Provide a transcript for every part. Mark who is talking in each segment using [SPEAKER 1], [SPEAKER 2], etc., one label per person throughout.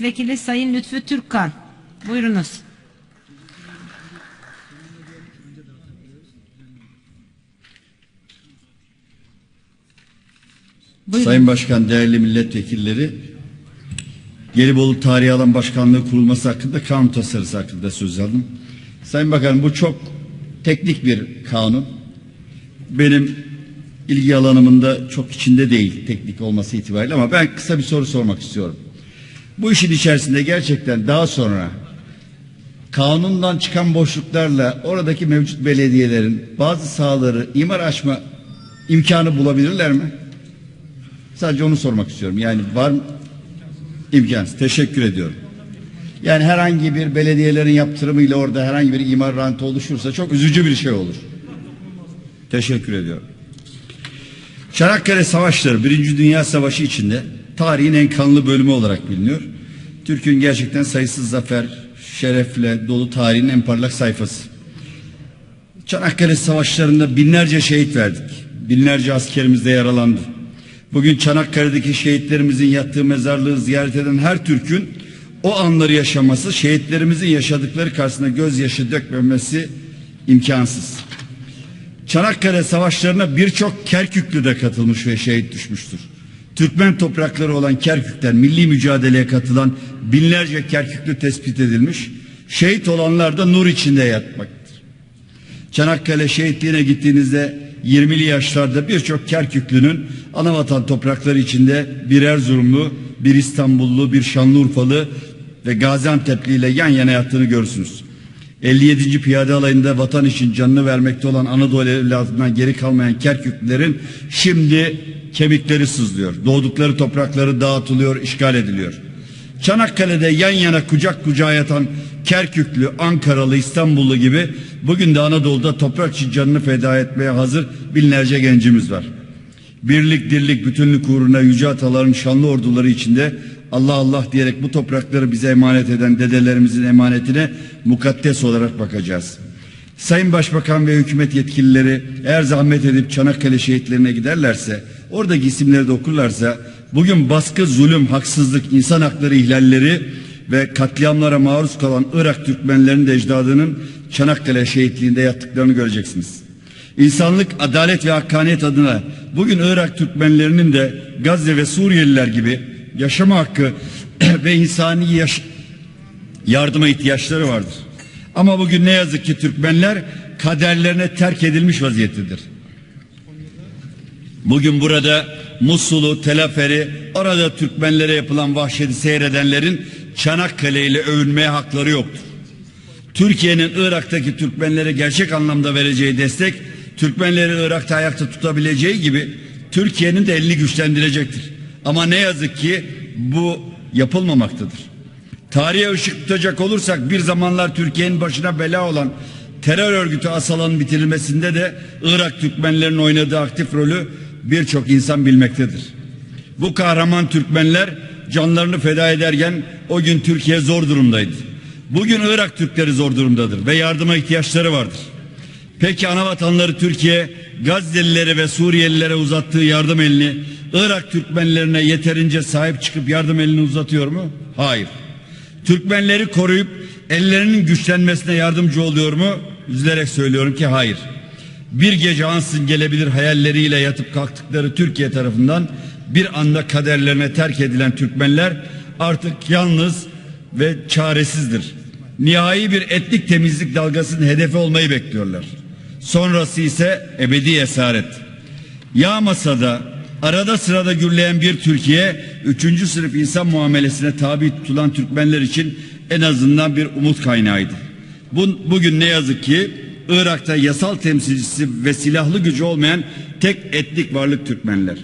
[SPEAKER 1] Milletvekili Sayın Lütfü Türkkan. Buyurunuz. Buyurun.
[SPEAKER 2] Sayın Başkan, değerli milletvekilleri, Gelibolu Tarihi Alan Başkanlığı kurulması hakkında kanun tasarısı hakkında söz aldım. Sayın Bakanım bu çok teknik bir kanun. Benim ilgi alanımında çok içinde değil teknik olması itibariyle ama ben kısa bir soru sormak istiyorum. Bu işin içerisinde gerçekten daha sonra kanundan çıkan boşluklarla oradaki mevcut belediyelerin bazı sahaları imar açma imkanı bulabilirler mi? Sadece onu sormak istiyorum. Yani var mı? İmkansız. Teşekkür ediyorum. Yani herhangi bir belediyelerin yaptırımıyla orada herhangi bir imar rantı oluşursa çok üzücü bir şey olur. Teşekkür ediyorum. Çanakkale Savaşları Birinci Dünya Savaşı içinde tarihin en kanlı bölümü olarak biliniyor. Türk'ün gerçekten sayısız zafer, şerefle dolu tarihin en parlak sayfası. Çanakkale Savaşları'nda binlerce şehit verdik. Binlerce askerimiz de yaralandı. Bugün Çanakkale'deki şehitlerimizin yattığı mezarlığı ziyaret eden her Türk'ün o anları yaşaması, şehitlerimizin yaşadıkları karşısında gözyaşı dökmemesi imkansız. Çanakkale savaşlarına birçok Kerküklü de katılmış ve şehit düşmüştür. Türkmen toprakları olan Kerkük'ten milli mücadeleye katılan binlerce Kerküklü tespit edilmiş. Şehit olanlar da nur içinde yatmaktır. Çanakkale şehitliğine gittiğinizde 20'li yaşlarda birçok Kerküklü'nün anavatan toprakları içinde bir Erzurumlu, bir İstanbullu, bir Şanlıurfalı ve Gaziantep'li ile yan yana yattığını görürsünüz. 57. Piyade Alayı'nda vatan için canını vermekte olan Anadolu evladından geri kalmayan Kerküklülerin şimdi kemikleri sızlıyor. Doğdukları toprakları dağıtılıyor, işgal ediliyor. Çanakkale'de yan yana kucak kucağa yatan Kerküklü, Ankaralı, İstanbullu gibi bugün de Anadolu'da toprak için canını feda etmeye hazır binlerce gencimiz var. Birlik, dirlik, bütünlük uğruna yüce ataların şanlı orduları içinde Allah Allah diyerek bu toprakları bize emanet eden dedelerimizin emanetine mukaddes olarak bakacağız. Sayın Başbakan ve hükümet yetkilileri eğer zahmet edip Çanakkale şehitlerine giderlerse, oradaki isimleri de okurlarsa bugün baskı, zulüm, haksızlık, insan hakları ihlalleri ve katliamlara maruz kalan Irak Türkmenlerinin de ecdadının Çanakkale şehitliğinde yattıklarını göreceksiniz. İnsanlık, adalet ve hakkaniyet adına bugün Irak Türkmenlerinin de Gazze ve Suriyeliler gibi yaşama hakkı ve insani yaş yardıma ihtiyaçları vardır. Ama bugün ne yazık ki Türkmenler kaderlerine terk edilmiş vaziyettedir. Bugün burada Musul'u, Telaferi, orada Türkmenlere yapılan vahşeti seyredenlerin Çanakkale ile övünmeye hakları yoktur. Türkiye'nin Irak'taki Türkmenlere gerçek anlamda vereceği destek, Türkmenleri Irak'ta ayakta tutabileceği gibi Türkiye'nin de elini güçlendirecektir. Ama ne yazık ki bu yapılmamaktadır. Tarihe ışık tutacak olursak bir zamanlar Türkiye'nin başına bela olan terör örgütü Asala'nın bitirilmesinde de Irak Türkmenlerinin oynadığı aktif rolü birçok insan bilmektedir. Bu kahraman Türkmenler canlarını feda ederken o gün Türkiye zor durumdaydı. Bugün Irak Türkleri zor durumdadır ve yardıma ihtiyaçları vardır. Peki ana vatanları Türkiye Gazze'lilere ve Suriyelilere uzattığı yardım elini Irak Türkmenlerine yeterince sahip çıkıp yardım elini uzatıyor mu? Hayır. Türkmenleri koruyup ellerinin güçlenmesine yardımcı oluyor mu? Üzülerek söylüyorum ki hayır. Bir gece ansın gelebilir hayalleriyle yatıp kalktıkları Türkiye tarafından bir anda kaderlerine terk edilen Türkmenler artık yalnız ve çaresizdir. Nihai bir etnik temizlik dalgasının hedefi olmayı bekliyorlar. Sonrası ise ebedi esaret. Yağmasa da arada sırada gürleyen bir Türkiye, üçüncü sınıf insan muamelesine tabi tutulan Türkmenler için en azından bir umut kaynağıydı. Bu, bugün ne yazık ki Irak'ta yasal temsilcisi ve silahlı gücü olmayan tek etnik varlık Türkmenler.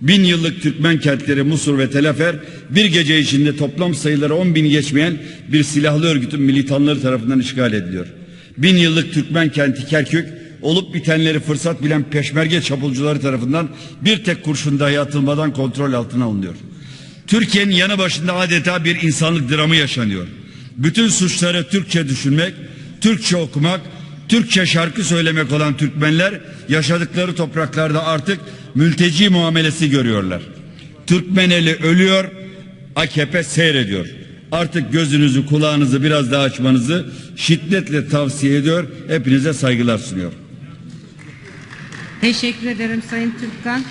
[SPEAKER 2] Bin yıllık Türkmen kentleri Musul ve Telafer bir gece içinde toplam sayıları 10 bini geçmeyen bir silahlı örgütün militanları tarafından işgal ediliyor. Bin yıllık Türkmen kenti Kerkük olup bitenleri fırsat bilen peşmerge çapulcuları tarafından bir tek kurşun dahi atılmadan kontrol altına alınıyor. Türkiye'nin yanı başında adeta bir insanlık dramı yaşanıyor. Bütün suçları Türkçe düşünmek, Türkçe okumak, Türkçe şarkı söylemek olan Türkmenler yaşadıkları topraklarda artık mülteci muamelesi görüyorlar. Türkmeneli ölüyor, AKP seyrediyor. Artık gözünüzü kulağınızı biraz daha açmanızı şiddetle tavsiye ediyor. Hepinize saygılar sunuyorum.
[SPEAKER 1] Teşekkür ederim Sayın Türkkan.